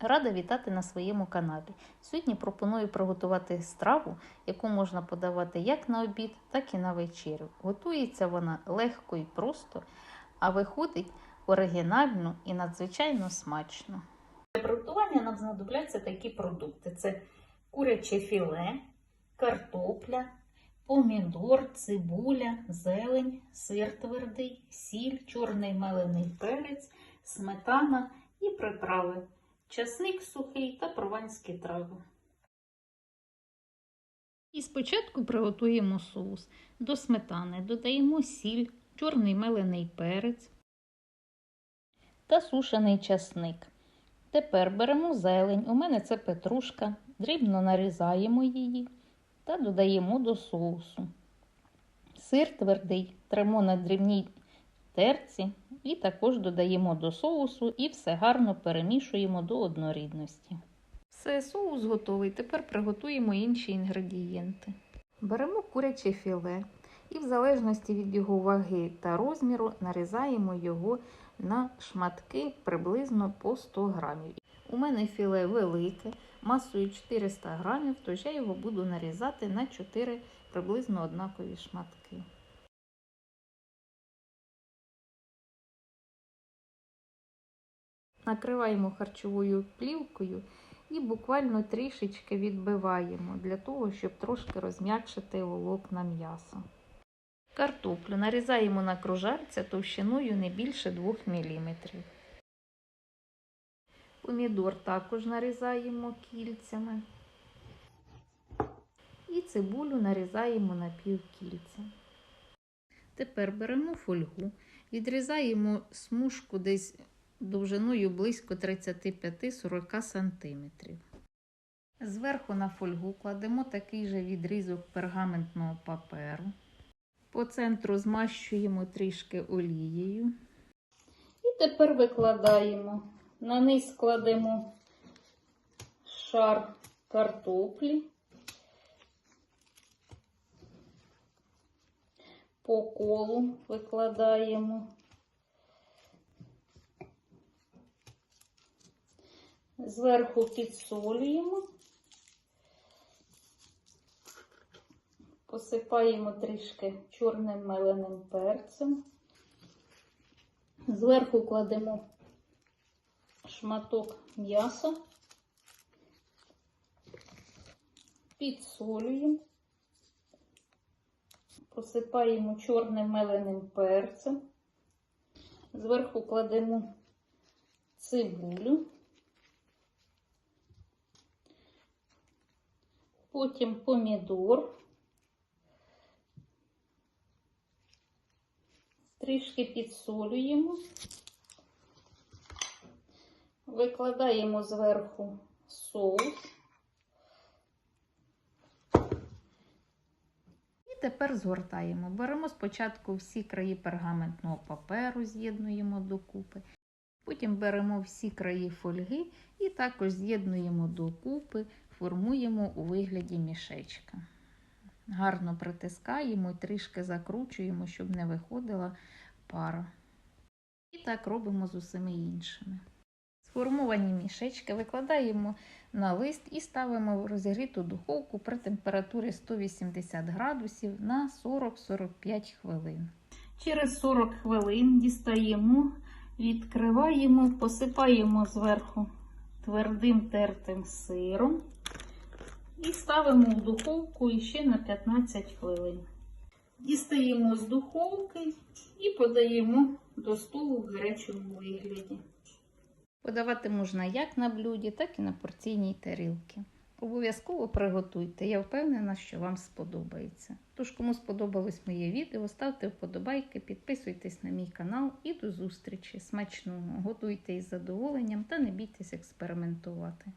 Рада вітати на своєму каналі. Сьогодні пропоную приготувати страву, яку можна подавати як на обід, так і на вечерю. Готується вона легко і просто, а виходить оригінально і надзвичайно смачно. Для приготування нам знадобляться такі продукти: це куряче філе, картопля, помідор, цибуля, зелень, сир твердий, сіль, чорний мелений перець, сметана і приправи, часник сухий та прованські трави. І спочатку приготуємо соус. До сметани додаємо сіль, чорний мелений перець та сушений часник. Тепер беремо зелень, у мене це петрушка, дрібно нарізаємо її та додаємо до соусу. Сир твердий тремо на дрібній терці і також додаємо до соусу і все гарно перемішуємо до однорідності. Все, соус готовий. Тепер приготуємо інші інгредієнти. Беремо куряче філе і, в залежності від його ваги та розміру, нарізаємо його на шматки приблизно по 100 грамів. У мене філе велике, масою 400 грамів, тож я його буду нарізати на 4 приблизно однакові шматки. Накриваємо харчовою плівкою і буквально трішечки відбиваємо для того, щоб трошки розм'якшити волокна м'яса. Картоплю нарізаємо на кружальця товщиною не більше 2 мм. Помідор також нарізаємо кільцями. І цибулю нарізаємо на півкільця. Тепер беремо фольгу, відрізаємо смужку десь довжиною близько 35-40 см. Зверху на фольгу кладемо такий же відрізок пергаментного паперу. По центру змащуємо трішки олією. І тепер викладаємо. На низ кладемо шар картоплі. По колу викладаємо. Зверху підсолюємо, посипаємо трішки чорним меленим перцем. Зверху кладемо шматок м'яса, підсолюємо, посипаємо чорним меленим перцем, зверху кладемо цибулю, потім помідор, трішки підсолюємо. Викладаємо зверху соус. Тепер згортаємо. Беремо спочатку всі краї пергаментного паперу, з'єднуємо докупи. Потім беремо всі краї фольги і також з'єднуємо докупи, формуємо у вигляді мішечка. Гарно притискаємо і трішки закручуємо, щоб не виходила пара. І так робимо з усіми іншими. Сформовані мішечки викладаємо на лист і ставимо в розігріту духовку при температурі 180 градусів на 40-45 хвилин. Через 40 хвилин дістаємо, відкриваємо, посипаємо зверху твердим тертим сиром і ставимо в духовку ще на 15 хвилин. Дістаємо з духовки і подаємо до столу в гарячому вигляді. Подавати можна як на блюді, так і на порційній тарілці. Обов'язково приготуйте, я впевнена, що вам сподобається. Тож, кому сподобалось моє відео, ставте вподобайки, підписуйтесь на мій канал і до зустрічі. Смачного! Готуйте із задоволенням та не бійтесь експериментувати.